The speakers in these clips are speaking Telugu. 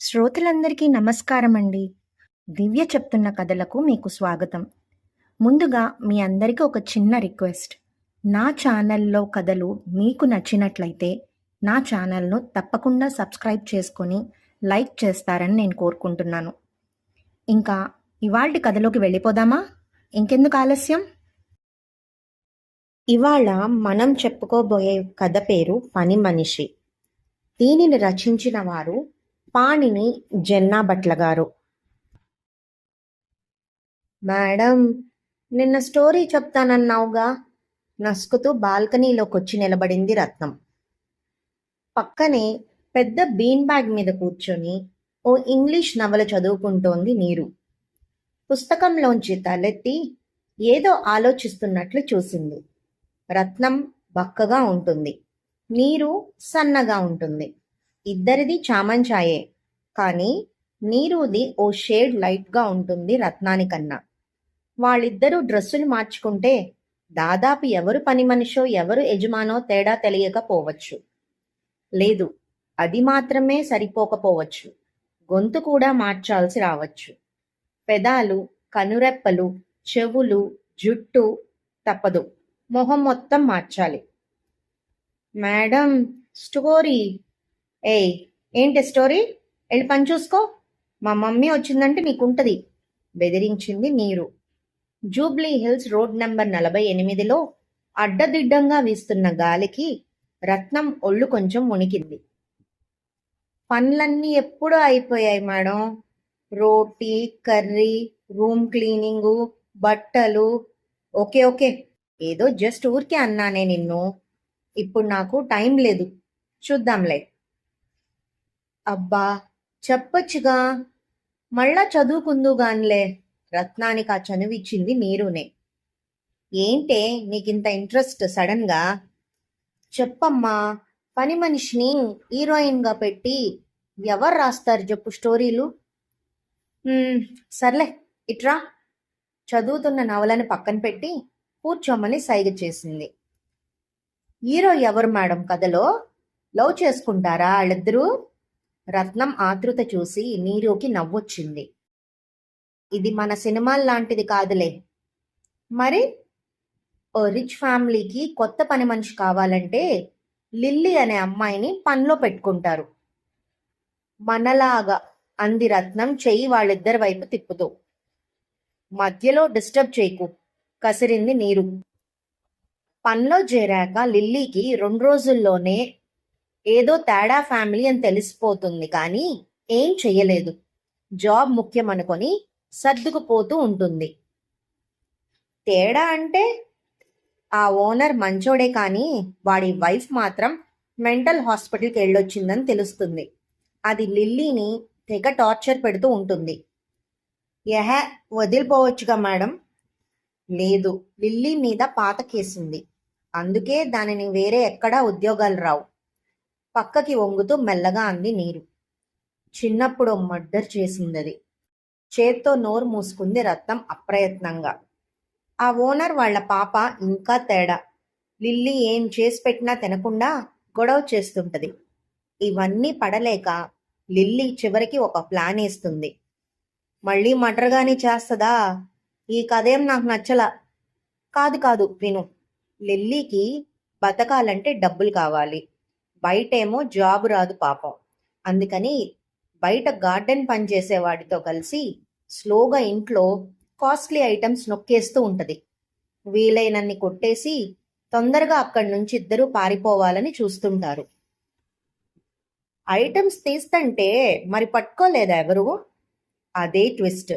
శ్రోతలందరికీ నమస్కారం అండి దివ్య చెప్తున్న కథలకు మీకు స్వాగతం. ముందుగా మీ అందరికీ ఒక చిన్న రిక్వెస్ట్. నా ఛానల్లో కథలు మీకు నచ్చినట్లయితే నా ఛానల్ను తప్పకుండా సబ్స్క్రైబ్ చేసుకొని లైక్ చేస్తారని నేను కోరుకుంటున్నాను. ఇంకా ఇవాళ కథలోకి వెళ్ళిపోదామా? ఇంకెందుకు ఆలస్యం? ఇవాళ మనం చెప్పుకోబోయే కథ పేరు పని మనిషి. దీనిని రచించిన వారు పాణిని జెన్నా భట్ల గారు మేడం నిన్న స్టోరీ చెప్తానన్నావుగా. నసుకుతూ బాల్కనీలోకి వచ్చి నిలబడింది రత్నం. పక్కనే పెద్ద బీన్ బ్యాగ్ మీద కూర్చొని ఓ ఇంగ్లీష్ నవల చదువుకుంటోంది నీరు. పుస్తకంలోంచి తలెత్తి ఏదో ఆలోచిస్తున్నట్లు చూసింది. రత్నం బక్కగా ఉంటుంది. నీరు సన్నగా ఉంటుంది. ఇద్దరిది చామంచాయే. కానీ నీరుది ఓ షేడ్ లైట్గా ఉంటుంది రత్నానికన్నా. వాళ్ళిద్దరూ డ్రెస్సులు మార్చుకుంటే దాదాపు ఎవరు పని మనిషో ఎవరు యజమానో తేడా తెలియకపోవచ్చు. లేదు అది మాత్రమే సరిపోకపోవచ్చు. గొంతు కూడా మార్చాల్సి రావచ్చు. పెదాలు కనురెప్పలు చెవులు జుట్టు తప్పదు. మొహం మొత్తం మార్చాలి. Madam story. ఏయ్ ఏంటి స్టోరీ వెళ్ళి పని చూసుకో. మా మమ్మీ వచ్చిందంటే నీకుంటది బెదిరించింది నీరు జూబ్లీ హిల్స్ రోడ్ నెంబర్ నలభై ఎనిమిదిలో అడ్డదిడ్డంగా వీస్తున్న గాలికి రత్నం ఒళ్ళు కొంచెం వణికింది పనులన్నీ ఎప్పుడూ అయిపోయాయి madam. Roti curry room cleaning బట్టలు. Okay okay. ఏదో జస్ట్ ఊరికే అన్నానే నిన్ను. ఇప్పుడు నాకు టైం లేదు. చూద్దాంలే. అబ్బా చెప్పొచ్చుగా. మళ్ళా చదువుకుందుగాన్లే రత్నానికి ఆ చనువిచ్చింది మీరునే. ఏంటే నీకింత ఇంట్రెస్ట్ సడన్గా చెప్పమ్మా పని మనిషిని హీరోయిన్గా పెట్టి ఎవరు రాస్తారు చెప్పు స్టోరీలు? సర్లే ఇట్రా. చదువుతున్న నవలని పక్కన పెట్టి కూర్చోమని సైగ చేసింది. హీరో ఎవరు మేడం కథలో? లవ్ చేసుకుంటారా వాళ్ళిద్దరూ? రత్నం ఆతృత చూసి నీరుకి నవ్వొచ్చింది. ఇది మన సినిమాల్ లాంటిది కాదులే. మరి? ఓ రిచ్ ఫ్యామిలీకి కొత్త పని మనిషి కావాలంటే లిల్లీ అనే అమ్మాయిని పనిలో పెట్టుకుంటారు. మనలాగా అంది రత్నం చెయ్యి వాళ్ళిద్దరి వైపు తిప్పుతూ. మధ్యలో డిస్టర్బ్ చేయకు కసిరింది నీరు. పనిలో చేరాక లిల్లీకి రెండు రోజుల్లోనే ఏదో తేడా ఫ్యామిలీ అని తెలిసిపోతుంది కానీ ఏం చెయ్యలేదు. జాబ్ ముఖ్యం అనుకొని సర్దుకుపోతూ ఉంటుంది. తేడా అంటే ఆ ఓనర్ మంచోడే కానీ వాడి వైఫ్ మాత్రం మెంటల్ హాస్పిటల్కి వెళ్ళొచ్చిందని తెలుస్తుంది. అది లిల్లీని తెగ టార్చర్ పెడుతూ ఉంటుంది. యహ వదిలిపోవచ్చుగా మేడం. లేదు లిల్లీ మీద పాత కేసుంది. అందుకే దానిని వేరే ఎక్కడా ఉద్యోగాలు రావు. పక్కకి వంగుతూ మెల్లగా అంది నీరు. చిన్నప్పుడు మర్డర్ చేసిందది చేత్తో నోరు మూసుకుంది రత్నం అప్రయత్నంగా. ఆ ఓనర్ వాళ్ళ పాప ఇంకా తేడా. లిల్లీ ఏం చేసి పెట్టినా తినకుండా గొడవ చేస్తుంటది. ఇవన్నీ పడలేక లిల్లీ చివరికి ఒక ప్లాన్ వేస్తుంది మళ్ళీ మటర్గాని చేస్తదా? ఈ కథేం నాకు నచ్చల. కాదు కాదు విను. లిల్లీకి బతకాలంటే డబ్బులు కావాలి. బయటేమో జాబ్ రాదు పాపం. అందుకని బయట గార్డెన్ పని చేసేవాడితో కలిసి స్లోగా ఇంట్లో కాస్ట్లీ ఐటమ్స్ నొక్కేస్తూ ఉంటది. వీలైనన్ని కొట్టేసి తొందరగా అక్కడి నుంచి ఇద్దరూ పారిపోవాలని చూస్తుంటారు. ఐటమ్స్ తీస్తంటే మరి పట్టుకోలేదా ఎవరు? అదే ట్విస్ట్.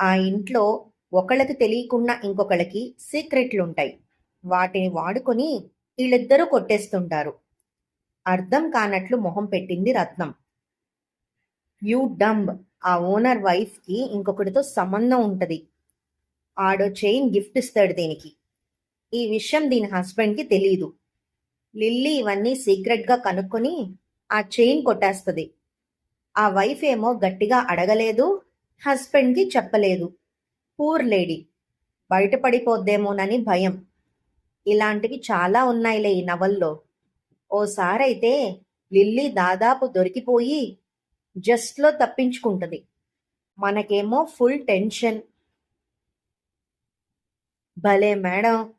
ఆ ఇంట్లో ఒకళ్ళకి తెలియకుండా ఇంకొకళ్ళకి సీక్రెట్లు ఉంటాయి వాటిని వాడుకొని వీళ్ళిద్దరూ కొట్టేస్తుంటారు. అర్థం కానట్లు మొహం పెట్టింది రత్నం. You dumb. ఆ ఓనర్ వైఫ్కి ఇంకొకటితో సంబంధం ఉంటది. ఆడో చైన్ గిఫ్ట్ ఇస్తాడు దీనికి. ఈ విషయం దీని హస్బెండ్కి తెలియదు లిల్లీ ఇవన్నీ సీక్రెట్గా కనుక్కొని ఆ చైన్ కొట్టేస్తుంది. ఆ వైఫ్ ఏమో గట్టిగా అడగలేదు హస్బెండ్కి చెప్పలేదు. Poor lady. బయటపడిపోద్దేమోనని భయం. ఇలాంటివి చాలా ఉన్నాయిలే ఈ నవల్లో. ఓసారైతే లిల్లీ దాదాపు దొరికిపోయి జస్ట్లో తప్పించుకుంటుంది. మనకేమో ఫుల్ టెన్షన్. భలే మేడం.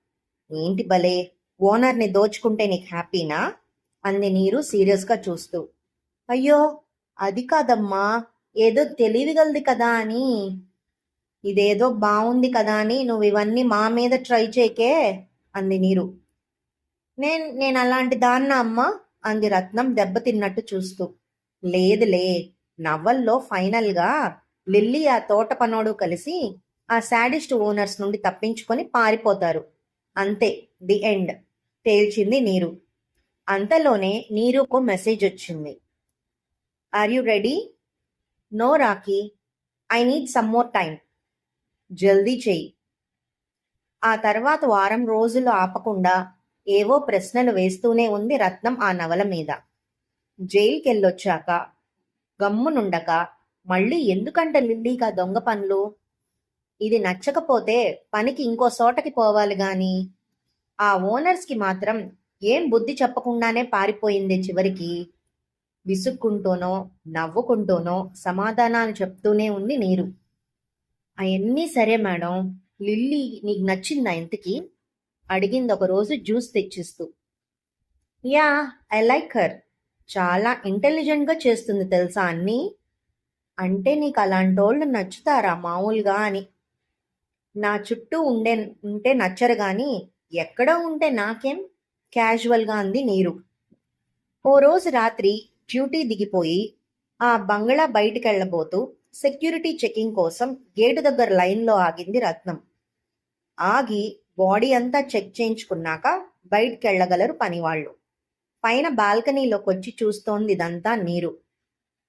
ఏంటి భలే? ఓనర్ని దోచుకుంటే నీకు హ్యాపీనా? అంది నీరు సీరియస్గా చూస్తూ. అయ్యో అది కాదమ్మా. ఏదో తెలివిగలది కదా అని. ఇదేదో బాగుంది కదా అని నువ్వు ఇవన్నీ మా మీద ట్రై చేయకే అంది నీరు. నేను నేను అలాంటి దాన్న అమ్మ అంది రత్నం దెబ్బతిన్నట్టు చూస్తూ. లేదులే నవల్లో ఫైనల్గా లిల్లీ ఆ తోట పనోడు కలిసి ఆ శాడిస్ట్ ఓనర్స్ నుండి తప్పించుకొని పారిపోతారు. అంతే ది ఎండ్ తేల్చింది నీరు. అంతలోనే నీరుకు మెసేజ్ వచ్చింది. Are you ready no Rocky I need some more time జల్దీ చెయ్యి. ఆ తర్వాత వారం రోజులు ఆపకుండా ఏవో ప్రశ్నలు వేస్తూనే ఉంది రత్నం ఆ నవల మీద. జైలుకెళ్ళొచ్చాక గమ్మునుండక మళ్ళీ ఎందుకంట లిల్లీగా దొంగ పనులు? ఇది నచ్చకపోతే పనికి ఇంకో చోటకి పోవాలి గాని. ఆ ఓనర్స్కి మాత్రం ఏం బుద్ధి చెప్పకుండానే పారిపోయింది చివరికి. విసుక్కుంటూనో నవ్వుకుంటూనో సమాధానాలు చెప్తూనే ఉంది నీరు. అవన్నీ సరే మేడం లిల్లీ నీకు నచ్చిందా ఇంతకీ? అడిగింది ఒక రోజు juice తెచ్చిస్తూ. Yeah I like her. చాలా ఇంటెలిజెంట్గా చేస్తుంది తెలుసా అన్నీ? అంటే నీకు అలాంటోళ్ళు నచ్చుతారా మామూలుగా అని. నా చుట్టూ ఉండే ఉంటే నచ్చరు కానీ ఎక్కడో ఉంటే నాకేం? క్యాజువల్గా అంది నీరు. ఓ రోజు రాత్రి డ్యూటీ దిగిపోయి ఆ బంగ్లా బయటికెళ్ళబోతూ సెక్యూరిటీ చెకింగ్ కోసం గేటు దగ్గర లైన్లో ఆగింది రత్నం. ఆగి బాడీ అంతా చెక్ చేయించుకున్నాక బయటికి వెళ్ళగలరు పనివాళ్ళు. పైన బాల్కనీలోకి వచ్చి చూస్తోంది ఇదంతా నీరు.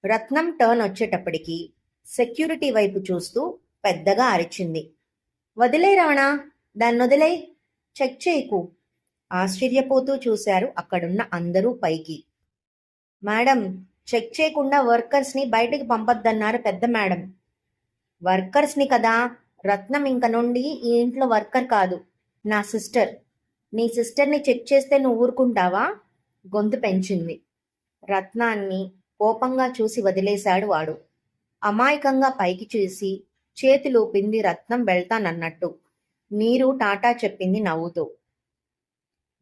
రత్నం టర్న్ వచ్చేటప్పటికి సెక్యూరిటీ వైపు చూస్తూ పెద్దగా అరిచింది. వదిలే రావణా దాన్ని వదిలే చెక్ చేయకు. ఆశ్చర్యపోతూ చూశారు అక్కడున్న అందరూ పైకి. మేడం చెక్ చేయకుండా వర్కర్స్ని బయటికి పంపొద్దన్నారు పెద్ద మేడం. వర్కర్స్ని కదా రత్నం ఇంక నుండి ఈ ఇంట్లో వర్కర్ కాదు. నా సిస్టర్. నీ సిస్టర్ని చెక్ చేస్తే నువ్వు ఊరుకుంటావా? గొంతు పెంచింది. రత్నాన్ని కోపంగా చూసి వదిలేశాడు వాడు. అమాయకంగా పైకి చూసి చేతులూపింది రత్నం వెళ్తానన్నట్టు. నీరు టాటా చెప్పింది నవ్వుతూ.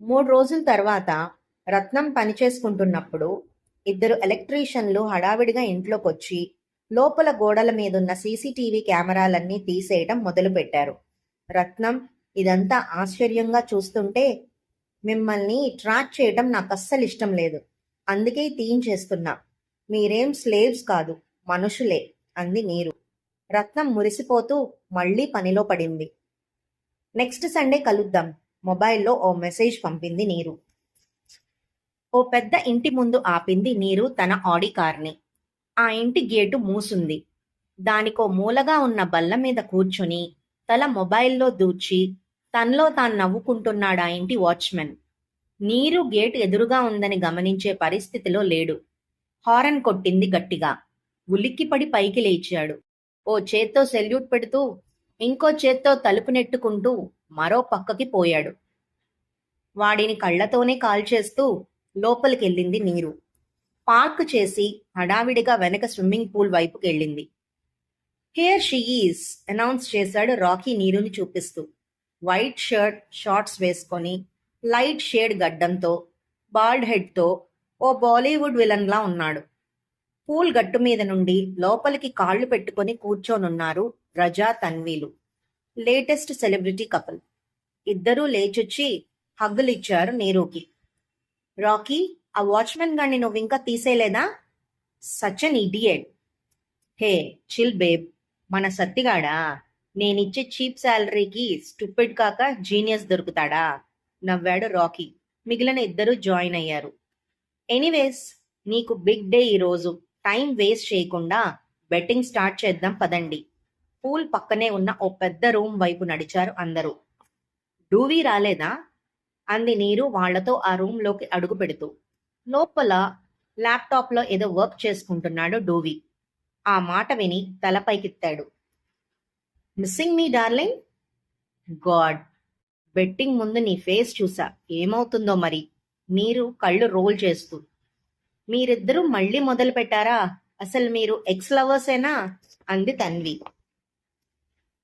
మూడు రోజుల తర్వాత రత్నం పనిచేసుకుంటున్నప్పుడు ఇద్దరు ఎలక్ట్రీషియన్లు హడావిడిగా ఇంట్లోకొచ్చి లోపల గోడల మీదున్న సీసీటీవీ కెమెరాలన్నీ తీసేయడం మొదలుపెట్టారు. రత్నం ఇదంతా ఆశ్చర్యంగా చూస్తుంటే మిమ్మల్ని ట్రాక్ చేయడం నాకు అస్సలు ఇష్టం లేదు. అందుకే తీయించేస్తున్నా మీరేం స్లేవ్స్ కాదు మనుషులే అంది నీరు. రత్నం మురిసిపోతూ మళ్ళీ పనిలో పడింది. నెక్స్ట్ సండే కలుద్దాం. మొబైల్లో ఓ మెసేజ్ పంపింది నీరు. ఓ పెద్ద ఇంటి ముందు ఆపింది నీరు తన ఆడి కార్ని. ఆ ఇంటి గేటు మూసుంది. దానికో మూలగా ఉన్న బల్ల మీద కూర్చుని తల మొబైల్లో దూచి తనలో తాను నవ్వుకుంటున్నాడు ఆ ఇంటి వాచ్మెన్. నీరు గేటు ఎదురుగా ఉందని గమనించే పరిస్థితిలో లేడు. హారన్ కొట్టింది గట్టిగా. ఉలిక్కిపడి పైకి లేచాడు. ఓ చేత్తో సెల్యూట్ పెడుతూ ఇంకో చేత్తో తలుపు నెట్టుకుంటూ మరో పక్కకి పోయాడు. వాడిని కళ్ళతోనే కాల్చేస్తూ లోపలికెళ్ళింది నీరు. పార్క్ చేసి హడావిడిగా వెనక స్విమ్మింగ్ పూల్ వైపుకెళ్ళింది. హియర్ షీ ఈస్ అనౌన్స్ చేశాడు రాకీ నీరుని చూపిస్తూ. వైట్ షర్ట్ షార్ట్స్ వేసుకొని లైట్ షేడ్ గడ్డంతో బాల్డ్ హెడ్తో ఓ బాలీవుడ్ విలన్లా ఉన్నాడు. పూల్ గట్టు మీద నుండి లోపలికి కాళ్ళు పెట్టుకొని కూర్చోనున్నారు రజా తన్వీలు. Latest celebrity couple. ఇద్దరూ లేచొచ్చి హగ్గులిచ్చారు నీరుకి. రాకీ ఆ వాచ్మెన్ గాన్ని నువ్వు ఇంకా తీసేయలేదా? Such an idiot. Hey chill babe మన సత్తిగాడా? నేనిచ్చే చీప్ శాలరీకి స్టూపిడ్ కాక జీనియస్ దొరుకుతాడా? నవ్వాడు రాకీ. మిగిలిన ఇద్దరు జాయిన్ అయ్యారు. ఎనీవేస్ నీకు బిగ్ డే ఈరోజు టైం వేస్ట్ చేయకుండా బెట్టింగ్ స్టార్ట్ చేద్దాం పదండి. పూల్ పక్కనే ఉన్న ఓ పెద్ద రూమ్ వైపు నడిచారు అందరూ. డూవీ రాలేదా? అంది నీరు వాళ్ళతో ఆ రూమ్లోకి అడుగు పెడుతూ. లోపల ల్యాప్టాప్లో ఏదో వర్క్ చేసుకుంటున్నాడు డూవీ. ఆ మాట విని తలపైకిత్తాడు missing me darling? God betting ముందు నీ ఫేస్ చూసా. ఏమవుతుందో మరి? మీరు కళ్ళు రోల్ చేస్తూ. మీరిద్దరూ మళ్ళీ మొదలు పెట్టారా అసలు మీరు ఎక్స్ లవర్సేనా అంది Tanvi.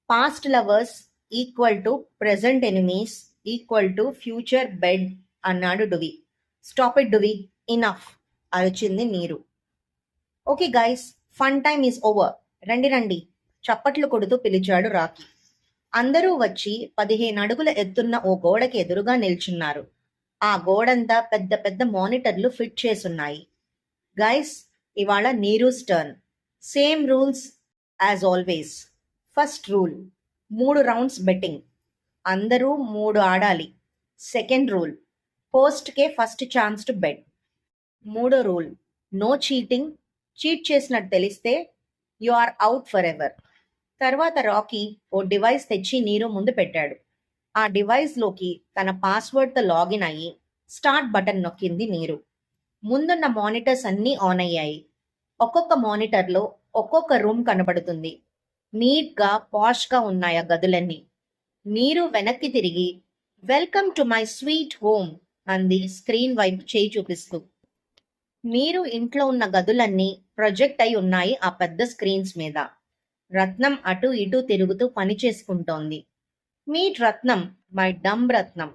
Past lovers equal to present enemies equal to future bed అన్నాడు Duvi. Stop it Duvi enough అరిచింది Neeru. Okay guys fun time is over. రండి రండి. చప్పట్లు కొడుతూ పిలిచాడు రాకీ అందరూ వచ్చి పదిహేను అడుగుల ఎత్తున్న ఓ గోడకి ఎదురుగా నిల్చున్నారు. ఆ గోడంతా పెద్ద పెద్ద మానిటర్లు ఫిట్ చేసున్నాయి. గైస్ ఇవాళ Neeru's turn. Same rules as always. First rule మూడు రౌండ్స్ బెట్టింగ్. అందరూ మూడు ఆడాలి. సెకండ్ రూల్ పోస్ట్కే ఫస్ట్ ఛాన్స్ టు బెట్. మూడో రూల్ నో చీటింగ్. చీట్ చేసినట్టు తెలిస్తే you are out for ever. తర్వాత రాకీ ఓ డివైస్ తెచ్చి నీరు ముందు పెట్టాడు. ఆ డివైస్లోకి తన పాస్వర్డ్తో లాగిన్ అయ్యి స్టార్ట్ బటన్ నొక్కింది నీరు. ముందున్న మానిటర్స్ అన్నీ ఆన్ అయ్యాయి. ఒక్కొక్క మానిటర్లో ఒక్కొక్క రూమ్ కనబడుతుంది. నీట్గా పాష్గా ఉన్నాయి ఆ గదులన్నీ. నీరు వెనక్కి తిరిగి welcome to my sweet home అంది స్క్రీన్ వైపు చేయి చూపిస్తూ. నీరు ఇంట్లో ఉన్న గదులన్నీ ప్రొజెక్ట్ అయి ఉన్నాయి ఆ పెద్ద స్క్రీన్స్ మీద. రత్నం అటు ఇటు తిరుగుతూ పని చేసుకుంటోంది. మీట్ రత్నం మై డమ్ రత్నం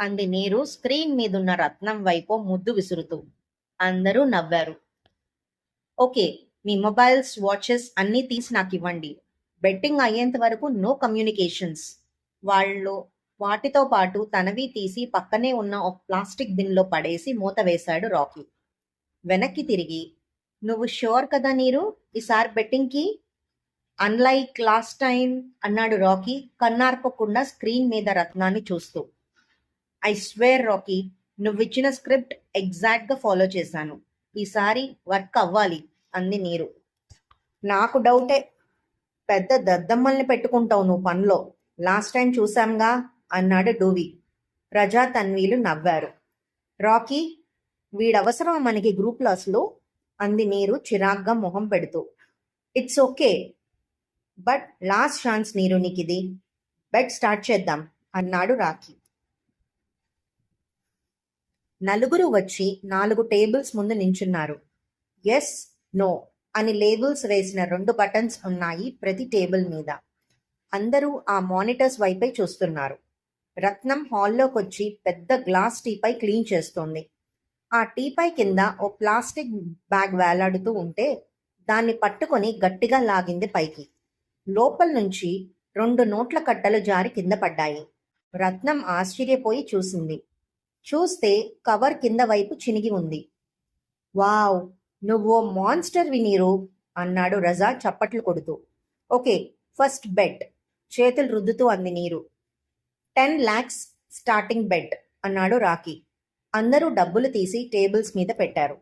అంది నీరు స్క్రీన్ మీదున్న రత్నం వైపు ముద్దు విసురుతూ. అందరూ నవ్వారు. ఓకే మీ మొబైల్స్ వాచెస్ అన్నీ తీసి నాకు ఇవ్వండి బెట్టింగ్ అయ్యేంత వరకు నో కమ్యూనికేషన్స్. వాళ్ళు వాటితో పాటు తనవి తీసి పక్కనే ఉన్న ఒక ప్లాస్టిక్ బిన్లో పడేసి మూత వేశాడు రాకీ. వెనక్కి తిరిగి నువ్వు షూర్ కదా నీరు? ఈసారి బెట్టింగ్కి అన్లైక్ లాస్ట్ టైం అన్నాడు రాకీ కన్నార్పకుండా స్క్రీన్ మీద రత్నాన్ని చూస్తూ. ఐ స్వేర్ రాకీ నువ్విచ్చిన స్క్రిప్ట్ ఎగ్జాక్ట్గా ఫాలో చేశాను. ఈసారి వర్క్ అవ్వాలి అంది నీరు. నాకు డౌటే పెద్ద దద్దమ్మల్ని పెట్టుకుంటావు నువ్వు పనిలో. లాస్ట్ టైం చూసాంగా అన్నాడు డూవి. ప్రజా తన్వీలు నవ్వారు. రాకీ వీడవసరం మనకి గ్రూప్ లాస్లో అంది నీరు చిరాగ్గా మొహం పెడుతూ. It's okay but last chance Neeru నీకు ఇది బెట్ స్టార్ట్ చేద్దాం అన్నాడు రాఖీ. నలుగురు వచ్చి నాలుగు టేబుల్స్ ముందు నించున్నారు. ఎస్ నో అని లేబుల్స్ వేసిన రెండు బటన్స్ ఉన్నాయి ప్రతి టేబుల్ మీద. అందరూ ఆ మానిటర్స్ వైపే చూస్తున్నారు. రత్నం హాల్లోకి వచ్చి పెద్ద గ్లాస్ టీపై క్లీన్ చేస్తోంది. ఆ టీపై కింద ఓ ప్లాస్టిక్ బ్యాగ్ వేలాడుతూ ఉంటే దాన్ని పట్టుకొని గట్టిగా లాగింది పైకి. లోపల నుంచి రెండు నోట్ల కట్టలు జారి కింద పడ్డాయి. రత్నం ఆశ్చర్యపోయి చూసింది. చూస్తే కవర్ కింద వైపు చినిగి ఉంది. వావ్! నువ్వో మాన్స్టర్ వినీరు అన్నాడు రజా చప్పట్లు కొడుతూ. ఓకే ఫస్ట్ బెట్ చేతులు రుద్దుతూ అంది Neeru. Ten lakhs starting bet అన్నాడు రాకీ అందరూ డబ్బులు తీసి టేబుల్స్ మీద పెట్టారు.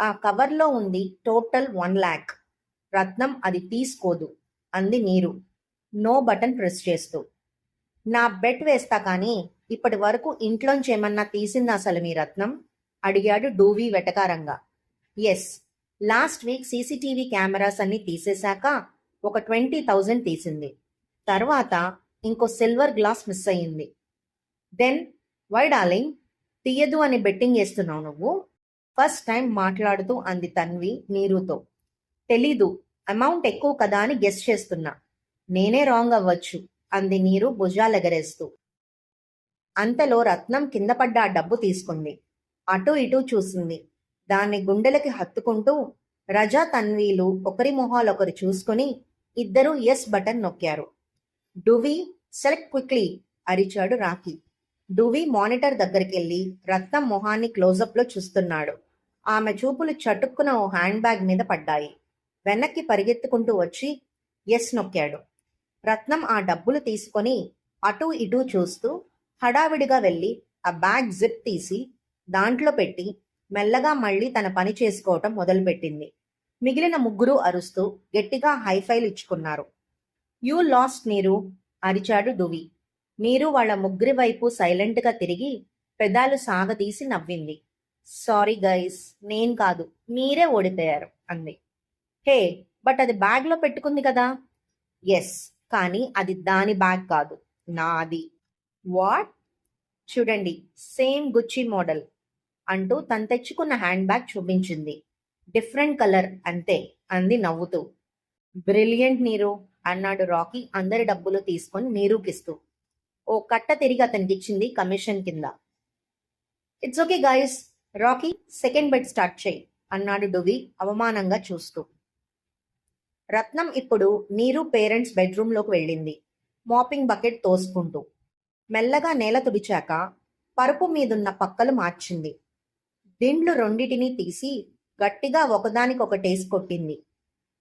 ఆ కవర్లో ఉంది టోటల్ వన్ ల్యాక్ రత్నం అది తీసుకోదు. అంది నీరు. నో బటన్ ప్రెస్ చేస్తూ. నా బెట్ వేస్తా కానీ ఇప్పటి వరకు ఇంట్లోంచేమన్నా తీసిందా అసలు మీ రత్నం? అడిగాడు డూవీ వెటకారంగా. Yes. Last week CCTV cameras అన్ని తీసేశాక ఒక ట్వంటీ థౌజండ్ తీసింది. తర్వాత ఇంకో సిల్వర్ గ్లాస్ మిస్ అయ్యింది. Then why darling? తీయదు అని బెట్టింగ్ చేస్తున్నావు నువ్వు? ఫస్ట్ టైం మాట్లాడుతూ అంది తన్వి నీరుతో. తెలీదు. అమౌంట్ ఎక్కువ కదా అని గెస్ చేస్తున్నా. నేనే రాంగ్ అవ్వచ్చు అంది నీరు భుజాలెగరేస్తూ. అంతలో రత్నం కింద పడ్డ ఆ డబ్బు తీసుకుంది. అటు ఇటు చూసింది. దాన్ని గుండెలకి హత్తుకుంటూ రజా తన్వీలు ఒకరి మొహాలొకరు చూసుకుని ఇద్దరూ ఎస్ బటన్ నొక్కారు. డువి సెలెక్ట్ క్విక్లీ అరిచాడు రాకీ డువి మానిటర్ దగ్గరికెళ్ళి రత్నం మొహాన్ని క్లోజప్లో చూస్తున్నాడు. ఆమె చూపులు చటుక్కున ఓ హ్యాండ్ బ్యాగ్ మీద పడ్డాయి. వెనక్కి పరిగెత్తుకుంటూ వచ్చి ఎస్ నొక్కాడు. రత్నం ఆ డబ్బులు తీసుకొని అటూ ఇటూ చూస్తూ హడావిడిగా వెళ్ళి ఆ బ్యాగ్ జిప్ తీసి దాంట్లో పెట్టి మెల్లగా మళ్ళీ తన పని చేసుకోవటం మొదలుపెట్టింది. మిగిలిన ముగ్గురు అరుస్తూ గట్టిగా హైఫైలు ఇచ్చుకున్నారు. యూ లాస్ట్ నీరు అరిచాడు డువి నీరు వాళ్ళ ముగ్గురి వైపు సైలెంట్గా తిరిగి పెదాలు సాగతీసి నవ్వింది. సారీ గైస్ నేను కాదు మీరే ఓడిపోయారు అంది. హే బట్ అది బ్యాగ్లో పెట్టుకుంది కదా? ఎస్ కానీ అది దాని బ్యాగ్ కాదు నాది. వాట్ చూడండి సేమ్ గుచ్చి మోడల్ అంటూ తను తెచ్చుకున్న హ్యాండ్ బ్యాగ్ చూపించింది. డిఫరెంట్ కలర్ అంతే అంది నవ్వుతూ. బ్రిలియంట్ నీరు అన్నాడు రాకీ అందరి డబ్బులు తీసుకొని నీరుకిస్తూ. ఓ కట్ట తిరిగి అతనికి ఇచ్చింది కమిషన్ కింద. It's okay guys Rocky second bet start చేయి అన్నాడు డువి అవమానంగా చూస్తూ. రత్నం ఇప్పుడు నీరు పేరెంట్స్ బెడ్రూమ్లోకి వెళ్ళింది. మాపింగ్ బకెట్ తోసుకుంటూ. మెల్లగా నేల తుడిచాక పరుపు మీదున్న పక్కలు మార్చింది. దిండ్లు రెండిటిని తీసి గట్టిగా ఒకదానికొకటేసి కొట్టింది.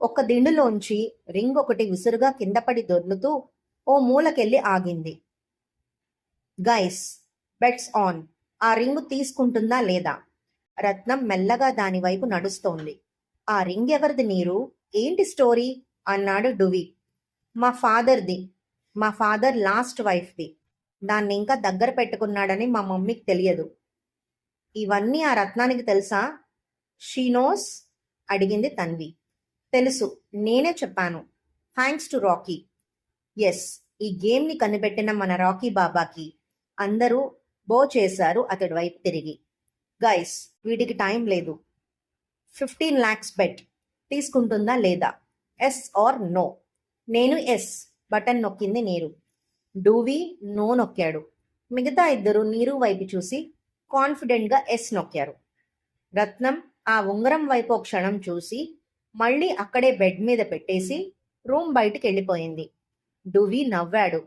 ఒక దిండులోంచి రింగ్ ఒకటి విసురుగా కిందపడి దొర్లుతూ ఓ మూలకెళ్ళి ఆగింది. Guys bets on. ఆ రింగు తీసుకుంటుందా లేదా? రత్నం మెల్లగా దాని వైపు నడుస్తోంది. ఆ రింగ్ ఎవరిది నీరు? ఏంటి స్టోరీ? అన్నాడు డువి. మా ఫాదర్ది మా ఫాదర్ లాస్ట్ వైఫ్ది. దాన్ని ఇంకా దగ్గర పెట్టుకున్నాడని మా మమ్మీకి తెలియదు. ఇవన్నీ ఆ రత్నానికి తెలుసా? షీనోస్ అడిగింది తన్వి. తెలుసు నేనే చెప్పాను. Thanks to Rocky. ఎస్ ఈ గేమ్ని కనిపెట్టిన మన రాకీ బాబాకి. అందరూ బో చేశారు అతడి వైపు తిరిగి. గైస్ వీటికి టైం లేదు. Fifteen lakhs bet. తీసుకుంటుందా లేదా? Yes or no. నేను ఎస్ బటన్ నొక్కింది నీరు. డూవి నో నొక్కాడు. మిగతా ఇద్దరు నీరు వైపు చూసి కాన్ఫిడెంట్గా ఎస్ నొక్కారు. రత్నం ఆ ఉంగరం వైపు ఒక క్షణం చూసి మళ్ళీ అక్కడే బెడ్ మీద పెట్టేసి రూమ్ బయటికి వెళ్ళిపోయింది. డువి నవ్వాడు.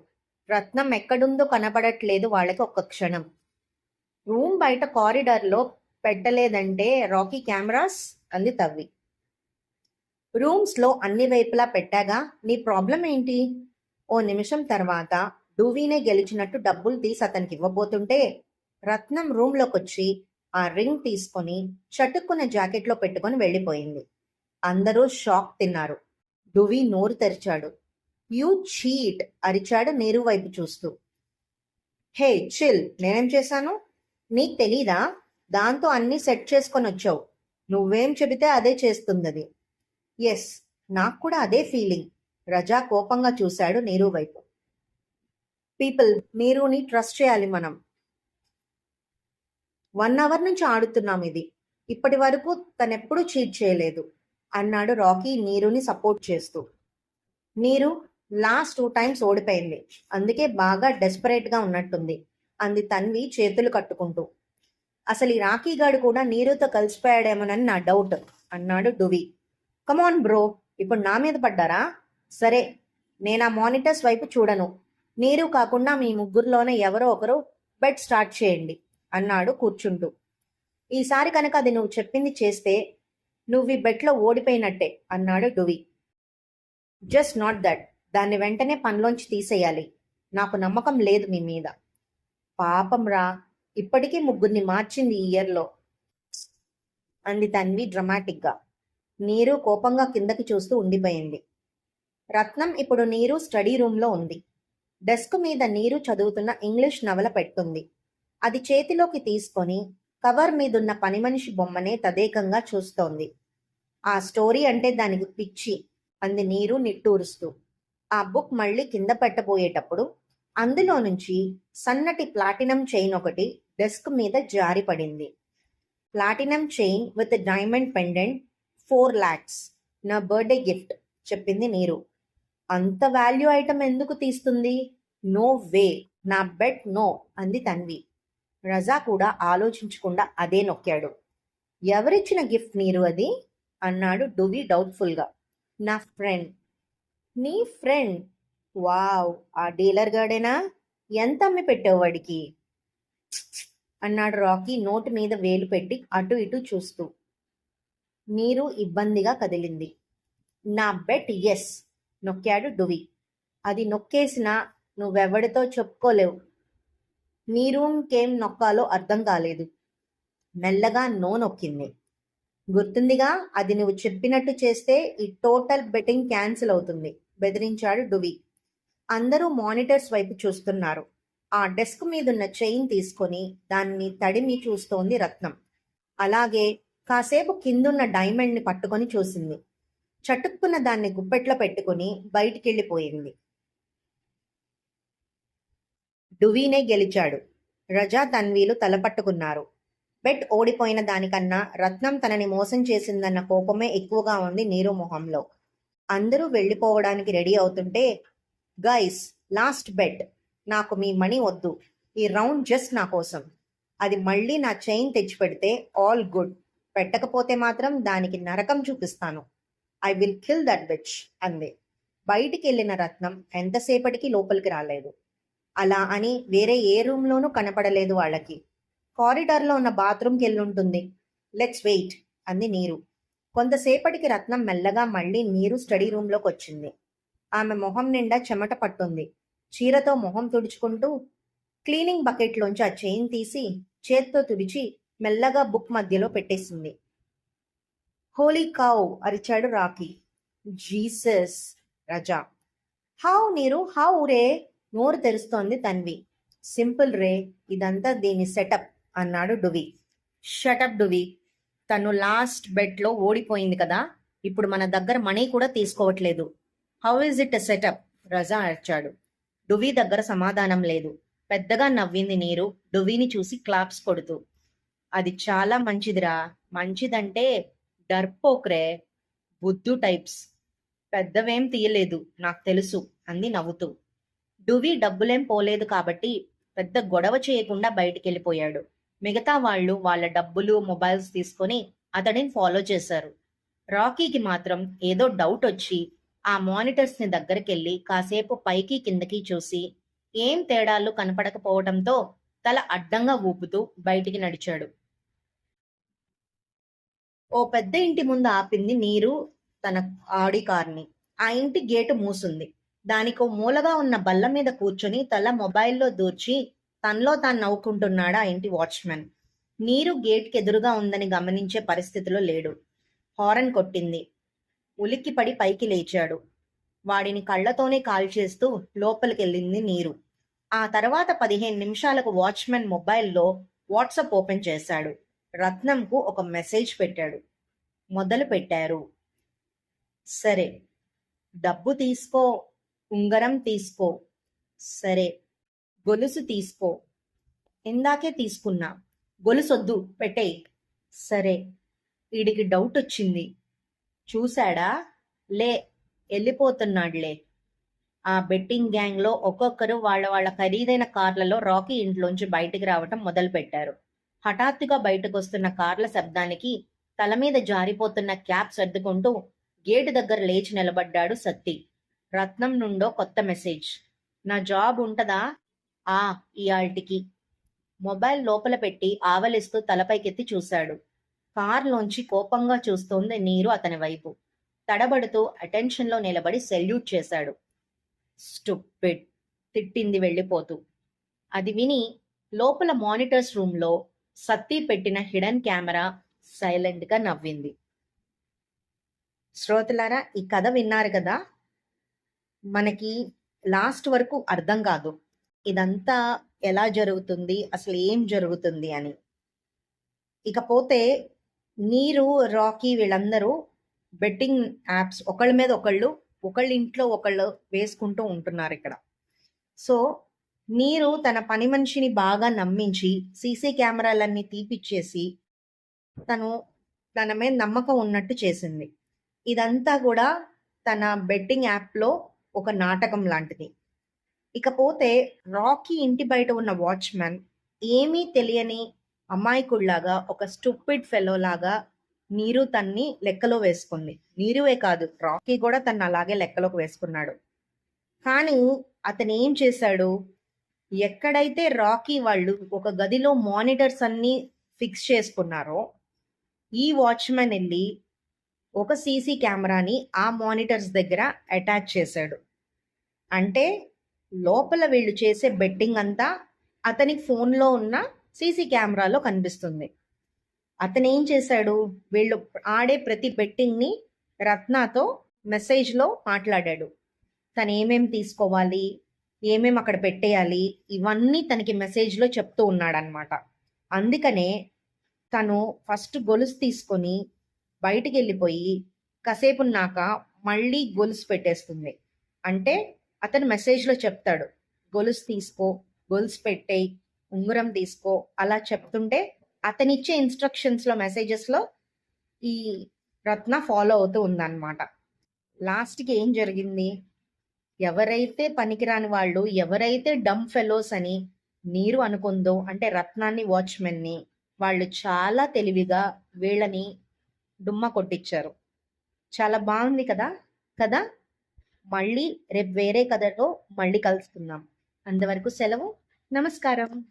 రత్నం ఎక్కడుందో కనపడట్లేదు వాళ్ళకి ఒక్క క్షణం. రూమ్ బయట కారిడార్లో పెట్టలేదంటే రాకీ కెమెరాస్? అంది తవ్వి. రూమ్స్లో అన్ని వైపులా పెట్టాగా నీ ప్రాబ్లం ఏంటి? ఓ నిమిషం తర్వాత డూవీనే గెలిచినట్టు డబ్బులు తీసి అతనికి ఇవ్వబోతుంటే రత్నం రూమ్లోకి వచ్చి ఆ రింగ్ తీసుకొని చటుక్కున్న జాకెట్లో పెట్టుకొని వెళ్ళిపోయింది. అందరూ షాక్ తిన్నారు. డువి నోరు తెరిచాడు. You cheat! అరిచాడు నీరు వైపు చూస్తూ. హే చిల్ నేనేం చేశాను? నీకు తెలీదా? దాంతో అన్నీ సెట్ చేసుకొని వచ్చావు నువ్వేం చెబితే అదే చేస్తుందది ఎస్ నాకు కూడా అదే ఫీలింగ్ రజా కోపంగా చూశాడు నీరు వైపు. పీపుల్ నీరుని ట్రస్ట్ చేయాలి మనం. వన్ అవర్ నుంచి ఆడుతున్నాం ఇది. ఇప్పటి వరకు తనెప్పుడూ చీట్ చేయలేదు. అన్నాడు రాకీ నీరుని సపోర్ట్ చేస్తూ. నీరు లాస్ట్ టూ టైమ్స్ ఓడిపోయింది. అందుకే బాగా డెస్పరేట్గా ఉన్నట్టుంది. అంది తన్వి చేతులు కట్టుకుంటూ. అసలు ఈ రాఖీ గాడు కూడా నీరుతో కలిసిపోయాడేమోనని నా డౌట్ అన్నాడు డువి కమాన్ బ్రో ఇప్పుడు నా మీద పడ్డారా? సరే నేను ఆ మానిటర్స్ వైపు చూడను. నీరు కాకుండా మీ ముగ్గురులోనే ఎవరో ఒకరు బెడ్ స్టార్ట్ చేయండి అన్నాడు కూర్చుంటూ. ఈసారి కనుక అది నువ్వు చెప్పింది చేస్తే నువ్వు ఈ బెట్లో ఓడిపోయినట్టే అన్నాడు డువి. జస్ట్ నాట్ దట్ దాన్ని వెంటనే పనిలోంచి తీసేయాలి. నాకు నమ్మకం లేదు మీ మీద. పాపం రా ఇప్పటికీ ముగ్గురిని మార్చింది ఈ ఇయర్లో. అంది తన్వి డ్రమాటిక్గా. నీరు కోపంగా కిందకి చూస్తూ ఉండిపోయింది. రత్నం ఇప్పుడు నీరు స్టడీ రూమ్లో ఉంది. డెస్క్ మీద నీరు చదువుతున్న ఇంగ్లీష్ నవల పెట్టుంది. అది చేతిలోకి తీసుకొని కవర్ మీదున్న పని మనిషి బొమ్మనే తదేకంగా చూస్తోంది. ఆ స్టోరీ అంటే దానికి పిచ్చి అంది నీరు నిట్టూరుస్తూ. ఆ బుక్ మళ్ళీ కింద పెట్టబోయేటప్పుడు అందులో నుంచి సన్నటి ప్లాటినం చైన్ ఒకటి డెస్క్ మీద జారిపడింది. Platinum chain with diamond pendant four lakhs నా బర్త్డే గిఫ్ట్ చెప్పింది నీరు. అంత వాల్యూ ఐటమ్ ఎందుకు తీస్తుంది? No way. నా బెట్ నో అంది తన్వి. రజా కూడా ఆలోచించకుండా అదే నొక్కాడు. ఎవరిచ్చిన గిఫ్ట్ నీరు అది? అన్నాడు డువి డౌట్ఫుల్గా. నా ఫ్రెండ్. నీ ఫ్రెండ్? వావ్ ఆ డీలర్ గాడేనా? ఎంత అమ్మి పెట్టావు వాడికి? అన్నాడు రాకీ నోటు మీద వేలు పెట్టి అటు ఇటు చూస్తూ. నీరు ఇబ్బందిగా కదిలింది. నా బెట్ ఎస్ నొక్కాడు డువి అది నొక్కేసినా నువ్వెవడితో చెప్పుకోలేవు. నీ రూమ్కేం నొక్కాలో అర్థం కాలేదు. మెల్లగా నో నొక్కింది. గుర్తుందిగా అది నువ్వు చెప్పినట్టు చేస్తే ఈ టోటల్ బెట్టింగ్ క్యాన్సిల్ అవుతుంది బెదిరించాడు డువి అందరూ మానిటర్స్ వైపు చూస్తున్నారు. ఆ డెస్క్ మీదున్న చైన్ తీసుకొని దాన్ని తడిమి చూస్తోంది రత్నం. అలాగే కాసేపు కిందున్న డైమండ్ని పట్టుకొని చూసింది. చటుక్కున దాన్ని గుప్పెట్లో పెట్టుకుని బయటికెళ్ళిపోయింది. డువీనే గెలిచాడు. రజా తన్వీలు తలపట్టుకున్నారు బెట్ ఓడిపోయిన దానికన్నా రత్నం తనని మోసం చేసిందన్న కోపమే ఎక్కువగా ఉంది నీరు మొహంలో. అందరూ వెళ్ళిపోవడానికి రెడీ అవుతుంటే గైస్ లాస్ట్ బెట్. నాకు మీ మనీ వద్దు. ఈ రౌండ్ జస్ట్ నా కోసం. అది మళ్ళీ నా చైన్ తెచ్చిపెడితే ఆల్ గుడ్. పెట్టకపోతే మాత్రం దానికి నరకం చూపిస్తాను. I will kill that bitch అంది. బయటికి వెళ్ళిన రత్నం ఎంతసేపటికి లోపలికి రాలేదు. అలా అని వేరే ఏ రూమ్లోనూ కనపడలేదు వాళ్ళకి. కారిడార్లో ఉన్న బాత్రూమ్కి వెళ్ళుంటుంది. లెట్స్ వెయిట్ అంది నీరు. కొంతసేపటికి రత్నం మెల్లగా మళ్ళీ నీరు స్టడీ రూమ్లోకి వచ్చింది. ఆమె మొహం నిండా చెమట పట్టుంది. చీరతో మొహం తుడుచుకుంటూ క్లీనింగ్ బకెట్లోంచి ఆ చైన్ తీసి చేత్తో తుడిచి మెల్లగా బుక్ మధ్యలో పెట్టేసింది. హోలీ కావ్ అరిచాడు Rocky Jesus Raza. How Neeru? How రే? నోరు తెరుస్తోంది తన్వి. సింపుల్ రే ఇదంతా దీని సెటప్ అన్నాడు డువి. షటప్ డువి. తను లాస్ట్ బెట్లో ఓడిపోయింది కదా ఇప్పుడు మన దగ్గర మనీ కూడా తీసుకోవట్లేదు. How is it setup? Raza అర్చాడు. Duvi దగ్గర సమాధానం లేదు. పెద్దగా నవ్వింది నీరు డువీని చూసి క్లాప్స్ కొడుతూ. అది చాలా మంచిదిరా. మంచిదంటే డర్పోక్రే బుద్ధు టైప్స్. పెద్దవేం తీయలేదు నాకు తెలుసు అంది నవ్వుతూ. డువి డబ్బులేం పోలేదు కాబట్టి పెద్ద గొడవ చేయకుండా బయటికి వెళ్ళిపోయాడు మిగతా వాళ్ళు వాళ్ళ డబ్బులు మొబైల్స్ తీసుకొని అతడిని ఫాలో చేశారు. రాకీకి మాత్రం ఏదో డౌట్ వచ్చి ఆ మానిటర్స్ని దగ్గరికెళ్ళి కాసేపు పైకి కిందకి చూసి ఏం తేడాలు కనపడకపోవడంతో తల అడ్డంగా ఊపుతూ బయటికి నడిచాడు. ఓ పెద్ద ఇంటి ముందు ఆపింది నీరు తన ఆడి కార్ని. ఆ ఇంటి గేటు మూసుంది. దానికో మూలగా ఉన్న బల్ల మీద కూర్చుని తల మొబైల్లో దూర్చి తనలో తాను నవ్వుకుంటున్నాడు ఆ ఇంటి వాచ్మెన్ నీరు గేట్కి ఎదురుగా ఉందని గమనించే పరిస్థితిలో లేడు. హారన్ కొట్టింది. ఉలిక్కిపడి పైకి లేచాడు. వాడిని కళ్ళతోనే కాల్ చేస్తూ లోపలికెళ్ళింది నీరు. ఆ తర్వాత పదిహేను నిమిషాలకు వాచ్మెన్ మొబైల్లో వాట్సాప్ ఓపెన్ చేశాడు. రత్నంకు ఒక మెసేజ్ పెట్టాడు. మొదలు పెట్టారు. సరే డబ్బు తీసుకో ఉంగరం తీసుకో. సరే గొలుసు తీసుకో. ఇందాకే తీసుకున్నా. గొలుసొద్దు పెట్టేయి. సరే వీడికి డౌట్ వచ్చింది. చూశాడా? లే వెళ్ళిపోతున్నాడులే ఆ బెట్టింగ్ గ్యాంగ్లో ఒక్కొక్కరు వాళ్ళ వాళ్ళ ఖరీదైన కార్లలో రాకీ ఇంట్లోంచి బయటికి రావటం మొదలుపెట్టారు. హఠాత్తుగా బయటకు వస్తున్న కార్ల శబ్దానికి తల మీద జారిపోతున్న క్యాప్ సర్దుకుంటూ గేటు దగ్గర లేచి నిలబడ్డాడు సత్తి. రత్నం నుండో కొత్త మెసేజ్. నా జాబ్ ఉంటదా? ఆ ఇయాల్టికి. మొబైల్ లోపల పెట్టి ఆవలిస్తూ తలపైకెత్తి చూశాడు. కార్లోంచి కోపంగా చూస్తోంది నీరు అతని వైపు. తడబడుతూ అటెన్షన్లో నిలబడి సెల్యూట్ చేశాడు. స్టుపిడ్! తిట్టింది వెళ్ళిపోతూ. అది విని లోపల మానిటర్స్ రూమ్లో సత్తి పెట్టిన హిడెన్ కెమెరా సైలెంట్గా నవ్వింది. శ్రోతలారా ఈ కథ విన్నారు కదా? మనకి లాస్ట్ వరకు అర్థం కాదు. ఇదంతా ఎలా జరుగుతుంది? అసలు ఏం జరుగుతుంది అని. ఇకపోతే నీరు రాకీ వీళ్ళందరూ బెట్టింగ్ యాప్స్ ఒకళ్ళ మీద ఒకళ్ళు ఒకళ్ళ ఇంట్లో ఒకళ్ళు వేసుకుంటూ ఉంటున్నారు ఇక్కడ. సో నీరు తన పని మనిషిని బాగా నమ్మించి సీసీ కెమెరాలన్నీ తీపిచ్చేసి తను తన మీద నమ్మకం ఉన్నట్టు చేసింది. ఇదంతా కూడా తన బెట్టింగ్ యాప్లో ఒక నాటకం లాంటిది. ఇకపోతే రాకీ ఇంటి బయట ఉన్న వాచ్మెన్ ఏమీ తెలియని అమాయకుడిలాగా ఒక స్టూపిడ్ ఫెలో లాగా నీరు తన్ని లెక్కలో వేసుకుంది. నీరువే కాదు రాకీ కూడా తను అలాగే లెక్కలోకి వేసుకున్నాడు. కానీ అతను ఏం చేశాడు? ఎక్కడైతే రాకీ వాళ్ళు ఒక గదిలో మానిటర్స్ అన్ని ఫిక్స్ చేసుకున్నారో ఈ వాచ్మెన్ వెళ్ళి ఒక సీసీ కెమెరాని ఆ మానిటర్స్ దగ్గర అటాచ్ చేశాడు. అంటే లోపల వీళ్ళు చేసే బెట్టింగ్ అంతా అతని ఫోన్లో ఉన్న సీసీ కెమెరాలో కనిపిస్తుంది. అతను ఏం చేశాడు? వీళ్ళు ఆడే ప్రతి బెట్టింగ్ని రత్నాతో మెసేజ్లో మాట్లాడాడు. తను ఏమేమి తీసుకోవాలి? ఏమేమి అక్కడ పెట్టేయాలి? ఇవన్నీ తనకి మెసేజ్లో చెప్తూ ఉన్నాడనమాట అందుకనే తను ఫస్ట్ గొలుసు తీసుకొని బయటికి వెళ్ళిపోయి కాసేపున్నాక మళ్ళీ గొలుసు పెట్టేస్తుంది. అంటే అతను మెసేజ్లో చెప్తాడు గొలుసు తీసుకో గొలుసు పెట్టేయి ఉంగరం తీసుకో అలా చెప్తుంటే అతనిచ్చే ఇన్స్ట్రక్షన్స్లో మెసేజెస్లో ఈ రత్న ఫాలో అవుతూ ఉందన్నమాట. లాస్ట్కి ఏం జరిగింది? ఎవరైతే పనికిరాని వాళ్ళు ఎవరైతే డమ్ ఫెలోస్ అని నీరు అనుకుందో అంటే రత్నాన్ని వాచ్మెన్ని వాళ్ళు చాలా తెలివిగా వీళ్ళని డుమ్మ కొట్టించారు. చాలా బాగుంది కదా? కదా? మళ్ళీ రేపు వేరే కథతో మళ్ళీ కలుసుకుందాం. అంతవరకు సెలవు. నమస్కారం.